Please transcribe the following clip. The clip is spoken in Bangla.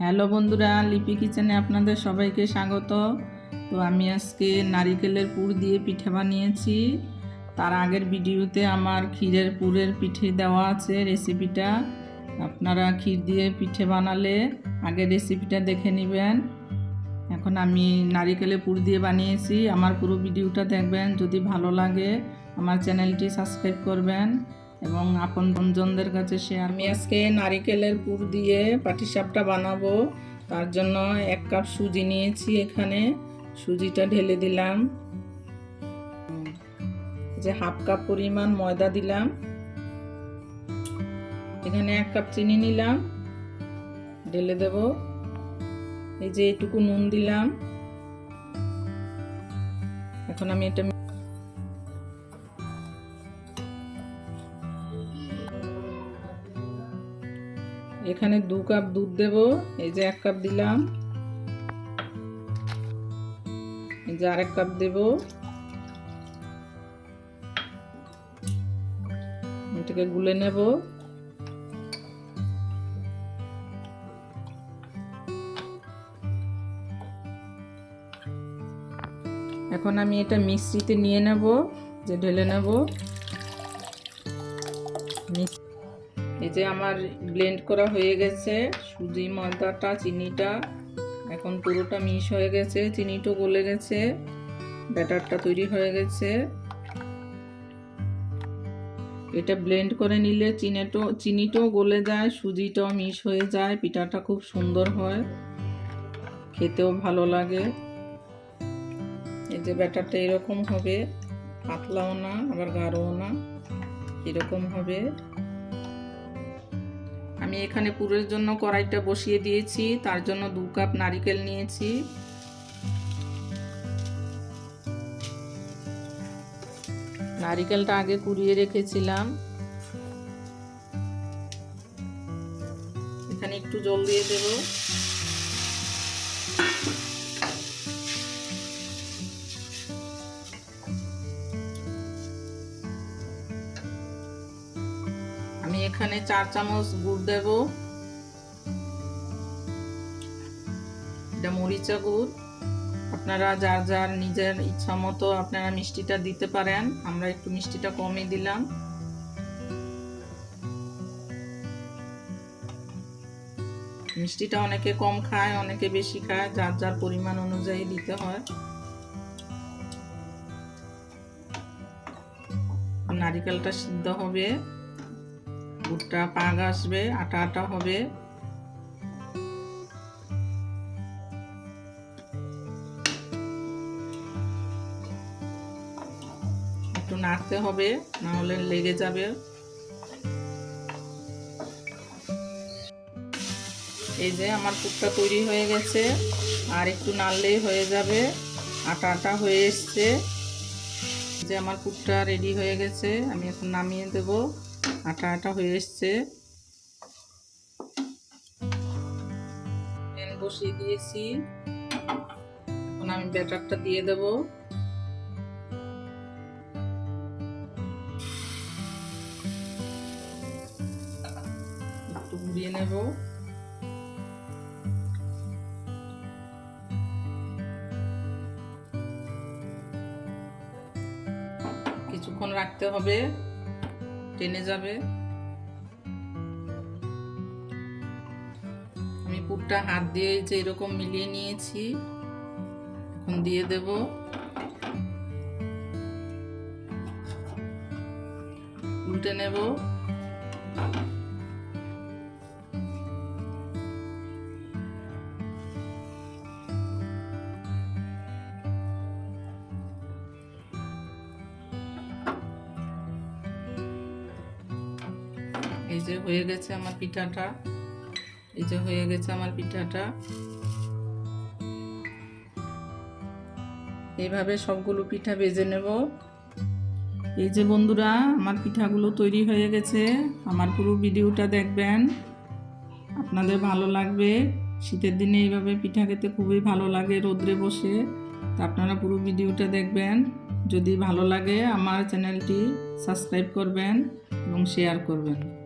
হ্যালো বন্ধুরা, লিপি কিচেনে আপনাদের সবাইকে স্বাগত। তো আমি আজকে নারিকেলের পুর দিয়ে পিঠে বানিয়েছি। তার আগের ভিডিওতে আমার ক্ষীরের পুরের পিঠে দেওয়া আছে রেসিপিটা। আপনারা ক্ষীর দিয়ে পিঠে বানালে আগে রেসিপিটা দেখে নেবেন। এখন আমি নারিকেলের পুর দিয়ে বানিয়েছি। আমার পুরো ভিডিওটা দেখবেন। যদি ভালো লাগে, আমার চ্যানেলটি সাবস্ক্রাইব করবেন। এবং আপন বন্ধুদের কাছে শেয়ার আমি আজকে নারিকেলের পুর দিয়ে পাটিসাপটা বানাবো। তার জন্য এক কাপ সুজি নিয়েছি এখানে। সুজিটা ঢেলে দিলাম। যে হাফ কাপ পরিমাণ ময়দা দিলাম। এখানে এক কাপ চিনি নিলাম। ঢেলে দেব। এই যে এইটুকু নুন দিলাম। এখন আমি এটা এখানে দু কাপ দুধ দেব, এই যে এক কাপ দিলাম। এই যে আরেক কাপ দেব। এটাকে গুলে নেব। এখন আমি এটা মিক্সিতে নিয়ে নেব, যে ঢেলে নেব। মিক্স এই যে আমার ব্লেন্ড করা হয়ে গেছে, সুজি, ময়দাটা, চিনিটা। এখন পুরোটা মিশ হয়ে গেছে চিনিটাও গলে গেছে, ব্যাটারটা তৈরি হয়ে গেছে। এটা ব্লেন্ড করে নিলে চিনিটো, চিনিটাও গলে যায়, সুজিটাও মিশ হয়ে যায়, পিঠাটা খুব সুন্দর হয়। খেতেও ভালো লাগে। এই যে ব্যাটারটা এরকম হবে, পাতলাও না, আবার গাঢ়ও না, এরকম হবে। আমি এখানে পুরের জন্য কড়াইটা বসিয়ে দিয়েছি, তার জন্য দু কাপ নারিকেল নিয়েছি। নারিকেলটা আগে কুড়িয়ে রেখেছিলাম। এখানে একটু জল দিয়ে দেব। এখানে চার চামচ গুড় দেব। এটা মরিচা গুড়। আপনারা যার যার নিজের ইচ্ছা মতো আপনারা মিষ্টিটা দিতে পারেন। আমরা একটু মিষ্টিটা কমই দিলাম। মিষ্টিটা অনেকে কম খায়, অনেকে বেশি খায়। যার যার পরিমাণ অনুযায়ী দিতে হয়। নারিকেলটা সিদ্ধ হবে। গুড়টা পাগ আসবে, আটা আটা হবে। একটু নাড়তে হবে না হলে লেগে যাবে। এই যে আমার পুরটা তৈরি হয়ে গেছে, আর একটু নাড়লেই হয়ে যাবে। আটা আটা হয়ে এসছে। যে আমার পুরটা রেডি হয়ে গেছে, আমি এখন নামিয়ে দেব। আটা আটা হয়ে এসছে। বসিয়ে দিয়েছি। এখন আমি ব্যাটারটা দিয়ে দেব। একটু ঘুরিয়ে নেব। কিছুক্ষণ রাখতে হবে। টেনে যাবে। আমি পুরটা হাত দিয়ে যে এরকম মিলিয়ে নিয়েছি। এখন দিয়ে দেব। উল্টে নেব। যে হয়ে গেছে আমার পিঠাটা। এই যে হয়ে গেছে আমার পিঠাটা। এইভাবে সবগুলো পিঠা ভেজে নেব। এই যে বন্ধুরা, আমার পিঠাগুলো তৈরি হয়ে গেছে। আমার পুরো ভিডিওটা দেখবেন। আপনাদের ভালো লাগবে। শীতের দিনে এইভাবে পিঠা খেতে খুবই ভালো লাগে, রোদ্রে বসে। তা আপনারা পুরো ভিডিওটা দেখবেন। যদি ভালো লাগে, আমার চ্যানেলটি সাবস্ক্রাইব করবেন এবং শেয়ার করবেন।